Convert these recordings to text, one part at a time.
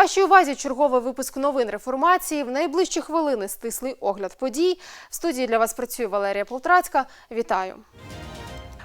Вашій увазі черговий випуск новин реформації. В найближчі хвилини стислий огляд подій. В студії для вас працює Валерія Полтрацька. Вітаю.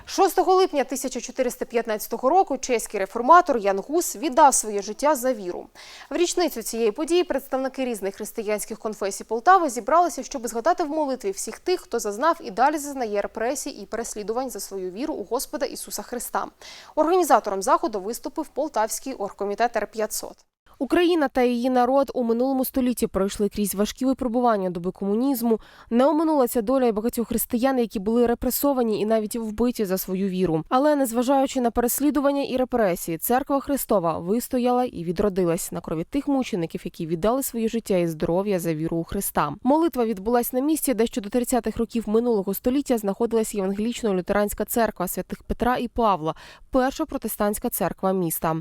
6 липня 1415 року чеський реформатор Ян Гус віддав своє життя за віру. В річницю цієї події представники різних християнських конфесій Полтави зібралися, щоб згадати в молитві всіх тих, хто зазнав і далі зазнає репресій і переслідувань за свою віру у Господа Ісуса Христа. Організатором заходу виступив Полтавський оргкомітет Р-500. Україна та її народ у минулому столітті пройшли крізь важкі випробування доби комунізму. Не оминула ця доля і багатьох християн, які були репресовані і навіть вбиті за свою віру. Але незважаючи на переслідування і репресії, церква Христова вистояла і відродилась на крові тих мучеників, які віддали своє життя і здоров'я за віру у Христа. Молитва відбулась на місці, де ще до 30-х років минулого століття знаходилась євангелічно-лютеранська церква святих Петра і Павла, перша протестантська церква міста.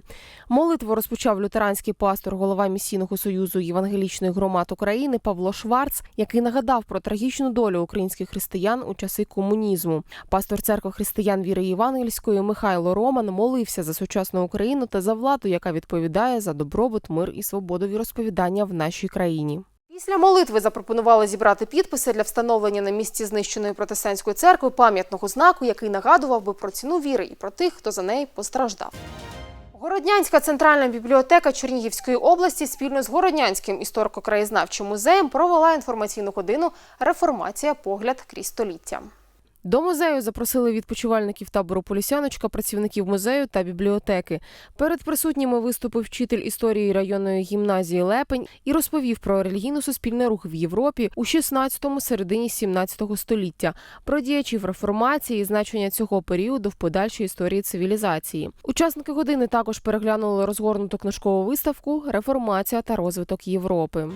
Молитву розпочав лютеранський пастор, голова місійного союзу євангелічних громад України Павло Шварц, який нагадав про трагічну долю українських християн у часи комунізму. Пастор церкви християн віри євангельської Михайло Роман молився за сучасну Україну та за владу, яка відповідає за добробут, мир і свободу віросповідання в нашій країні. Після молитви запропонували зібрати підписи для встановлення на місці знищеної протестантської церкви пам'ятного знаку, який нагадував би про ціну віри і про тих, хто за неї постраждав. Городнянська центральна бібліотека Чернігівської області спільно з Городнянським історико-краєзнавчим музеєм провела інформаційну годину Реформація. Погляд крізь століття. До музею запросили відпочивальників табору Полісяночка, працівників музею та бібліотеки. Перед присутніми виступив вчитель історії районної гімназії Лепень і розповів про релігійно-суспільний рух в Європі у 16-му, середині 17-го століття, про діячів реформації значення цього періоду в подальшій історії цивілізації. Учасники години також переглянули розгорнуту книжкову виставку Реформація та розвиток Європи.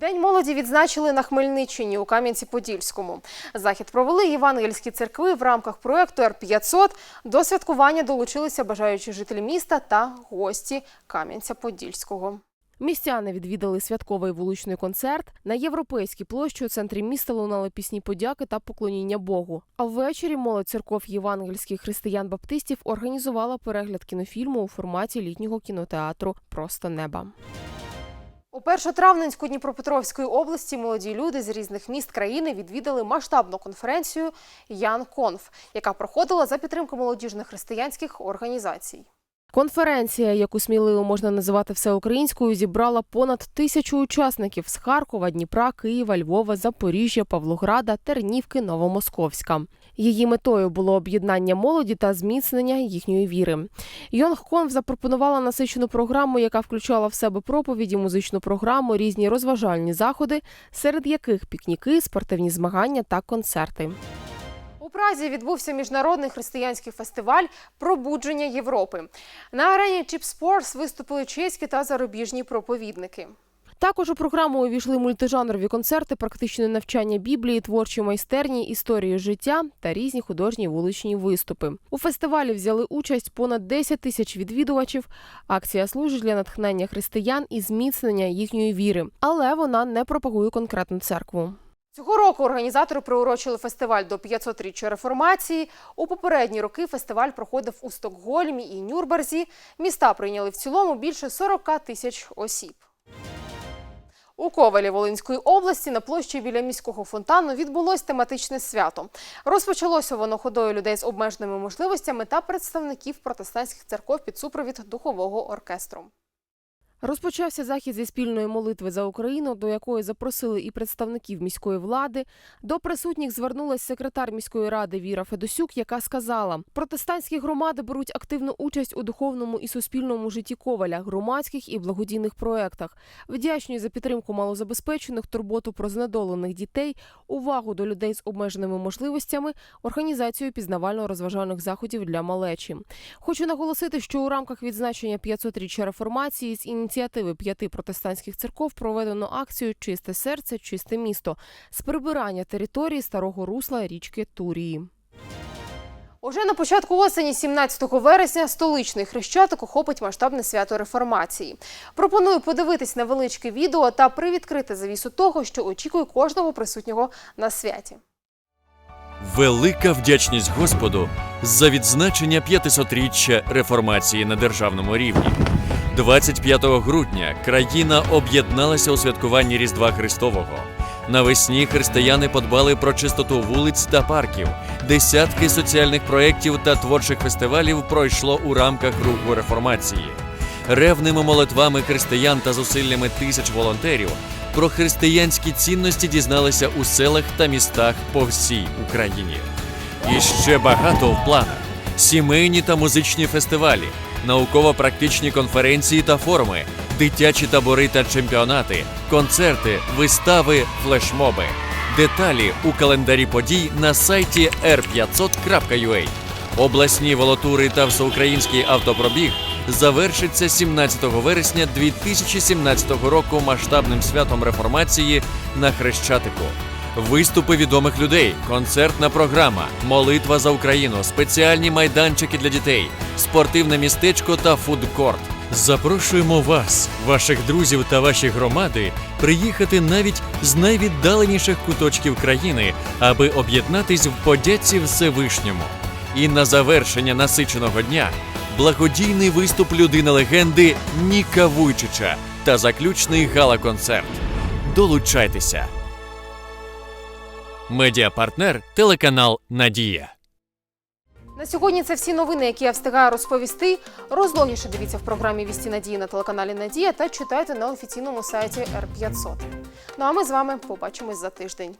День молоді відзначили на Хмельниччині у Кам'янці-Подільському. Захід провели євангельські церкви в рамках проекту Р-500. До святкування долучилися бажаючі жителі міста та гості Кам'янця-Подільського. Містяни відвідали святковий вуличний концерт. На європейській площі у центрі міста лунали пісні подяки та поклоніння Богу. А ввечері молодь церков євангельських християн-баптистів організувала перегляд кінофільму у форматі літнього кінотеатру Просто неба. У першотравненську Дніпропетровської області молоді люди з різних міст країни відвідали масштабну конференцію Ян Конф, яка проходила за підтримки молодіжних християнських організацій. Конференція, яку сміливо можна називати всеукраїнською, зібрала понад тисячу учасників з Харкова, Дніпра, Києва, Львова, Запоріжжя, Павлограда, Тернівки, Новомосковська. Її метою було об'єднання молоді та зміцнення їхньої віри. Йонг Конф запропонувала насичену програму, яка включала в себе проповіді, музичну програму, різні розважальні заходи, серед яких пікніки, спортивні змагання та концерти. У Празі відбувся міжнародний християнський фестиваль Пробудження Європи. На арені Чіп Спорс виступили чеські та зарубіжні проповідники. Також у програму увійшли мультижанрові концерти, практичне навчання Біблії, творчі майстерні, історії життя та різні художні вуличні виступи. У фестивалі взяли участь понад 10 тисяч відвідувачів. Акція служить для натхнення християн і зміцнення їхньої віри, але вона не пропагує конкретну церкву. Цього року організатори приурочили фестиваль до 500-річчя реформації. У попередні роки фестиваль проходив у Стокгольмі і Нюрнберзі. Міста прийняли в цілому більше 40 тисяч осіб. У Ковалі Волинської області на площі біля міського фонтану відбулось тематичне свято. Розпочалося воно ходою людей з обмеженими можливостями та представників протестантських церков під супровід духового оркестру. Розпочався захід зі спільної молитви за Україну, до якої запросили і представників міської влади. До присутніх звернулась секретар міської ради Віра Федосюк, яка сказала: протестантські громади беруть активну участь у духовному і суспільному житті Коваля, громадських і благодійних проєктах. Вдячні за підтримку малозабезпечених, турботу про знедолених дітей, увагу до людей з обмеженими можливостями, організацію пізнавально-розважальних заходів для малечі. Хочу наголосити, що у рамках відзначення 500-річчя реформації з ініціативи п'яти протестантських церков проведено акцію Чисте серце, чисте місто з прибирання території старого русла річки Турії. Уже на початку осені, 17 вересня, столичний хрещатик охопить масштабне свято реформації. Пропоную подивитись невеличке відео та привідкрити завісу того, що очікує кожного присутнього на святі. Велика вдячність Господу за відзначення 500-річчя реформації на державному рівні. 25 грудня країна об'єдналася у святкуванні Різдва Христового. Навесні християни подбали про чистоту вулиць та парків. Десятки соціальних проєктів та творчих фестивалів пройшло у рамках руху реформації. Ревними молитвами християн та зусиллями тисяч волонтерів про християнські цінності дізналися у селах та містах по всій Україні. І ще багато в планах: сімейні та музичні фестивалі, науково-практичні конференції та форуми, дитячі табори та чемпіонати, концерти, вистави, флешмоби. Деталі у календарі подій на сайті r500.ua. Обласні велотури та всеукраїнський автопробіг завершиться 17 вересня 2017 року масштабним святом реформації на Хрещатику. Виступи відомих людей, концертна програма, молитва за Україну, спеціальні майданчики для дітей, спортивне містечко та фудкорт. Запрошуємо вас, ваших друзів та ваші громади приїхати навіть з найвіддаленіших куточків країни, аби об'єднатись в подяці Всевишньому. І на завершення насиченого дня благодійний виступ людини легенди Ніка Вуйчича та заключний гала-концерт. Долучайтеся. Медіапартнер телеканал Надія. На сьогодні це всі новини, які я встигаю розповісти. Розлогніше дивіться в програмі Вісті Надії на телеканалі Надія та читайте на офіційному сайті R500. Ну а ми з вами побачимось за тиждень.